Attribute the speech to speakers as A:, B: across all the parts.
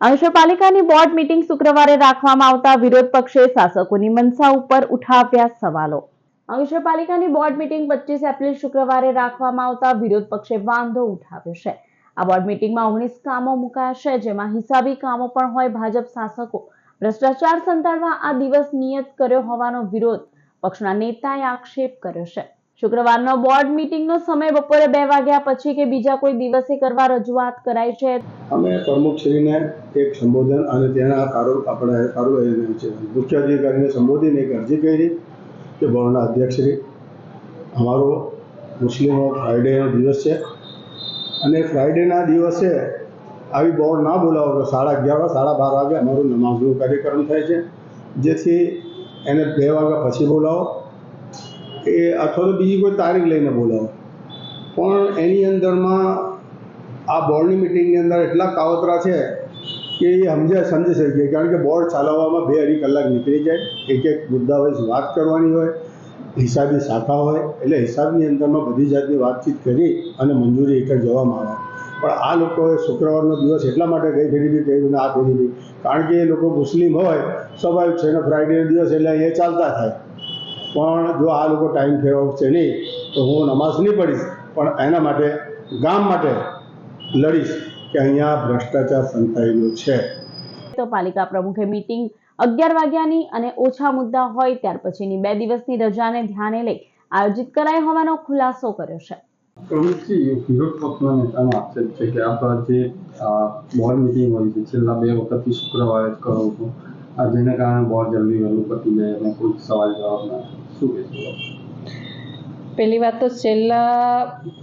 A: નગરપાલિકાની board meeting શુક્રવારે રાખવામાં આવતા વિરોધ પક્ષે શાસકોની મનસા ઉપર ઉઠાવ્યા સવાલો. અંશપાલિકાની બોર્ડ મીટિંગ પચીસ એપ્રિલ શુક્રવારે રાખવામાં આવતા વિરોધ પક્ષે વાંધો ઉઠાવ્યો છે. આ બોર્ડ મીટિંગમાં ઓગણીસ કામો મુકાયા છે, જેમાં હિસાબી કામો પણ હોય ભાજપ શાસકો. ભ્રષ્ટાચાર સંતાડવા આ દિવસ નિયત કર્યો હોવાનો વિરોધ પક્ષના નેતાએ આક્ષેપ કર્યો છે. શુક્રવારનો બોર્ડ મીટિંગનો સમય બપોરે બે વાગ્યા પછી કે બીજા કોઈ દિવસે કરવા રજૂઆત કરાઈ છે?
B: અમે પ્રમુખશ્રીને એક સંબોધન અને તેના કારો આપણે કાર્યવાહી છે મુખ્ય અધિકારીને સંબોધીને એક અરજી કરી કે બોર્ડના અધ્યક્ષશ્રી, અમારો મુસ્લિમો ફ્રાઇડેનો દિવસ છે અને ફ્રાઈડેના દિવસે આવી બોર્ડ ના બોલાવો તો સાડા અગિયાર સાડા બાર વાગે અમારું નમાઝનું કાર્યક્રમ થાય છે. જેથી એને બે વાગ્યા પછી બોલાવો. એ અથવા તો બીજી કોઈ તારીખ લઈને બોલાવો. પણ એની અંદરમાં આ બોર્ડની મિટિંગની અંદર એટલા કાવતરા છે કે એ સમજે સમજી શકીએ કારણ કે બોર્ડ ચલાવવામાં બે અઢી કલાક નીકળી જાય. એક એક મુદ્દા વાઇઝ વાત કરવાની હોય હિસાબી શાખા હોય, એટલે હિસાબની અંદરમાં બધી જાતની વાતચીત કરી અને મંજૂરી એક જવામાં આવે. પણ આ લોકોએ શુક્રવારનો દિવસ એટલા માટે ગઈ ફેરી બી કહ્યું ને, આ બી કારણ કે એ લોકો મુસ્લિમ હોય, સ્વાભાવિક છે ને ફ્રાઈડેનો દિવસ એટલે એ ચાલતા થાય. પણ જો આ લોકો ટાઈમ ફેરવશે નહીં તો હું નમાઝ નહીં પડીશ પણ એના માટે ગામ માટે લડીશ કે અહીંયા ભ્રષ્ટાચાર સંતાયેલો છે.
A: તો પાલિકા પ્રમુખે મીટિંગ અગિયાર વાગ્યાની અને ઓછા મુદ્દા હોય ત્યાર પછીની બે દિવસની રજાને ધ્યાને લઈ આયોજિત કરાઈ હોવાનો ખુલાસો કર્યો છે.
C: પ્રમુખજી વિરોધ પક્ષના નેતાનો આક્ષેપ છે કે આ જે બોર્ડ મિટિંગ હોય છે. છેલ્લા બે વખતથી શુક્રવારે જ કરો છો. આ કારણે બહુ જલ્દી વહેલું પતી જાય અને કોઈ સવાલ જવાબ ના શું કહેશો
D: પહેલી વાત તો છેલ્લા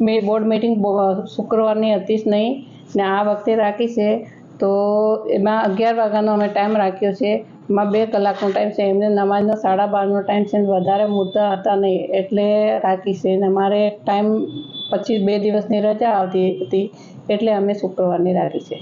D: મે બોર્ડ મિટિંગ શુક્રવારની હતી જ નહીં, ને આ વખતે રાખી છે. તો એમાં અગિયાર વાગ્યાનો અમે ટાઈમ રાખ્યો છે. એમાં બે કલાકનો ટાઈમ છે. એમને નમાજનો સાડા બારનો ટાઈમ છે વધારે મુદ્દા હતા નહીં, એટલે રાખી છે. ને મારે ટાઈમ પછી બે દિવસની રજા આવતી હતી, એટલે અમે શુક્રવારની રાખી છે.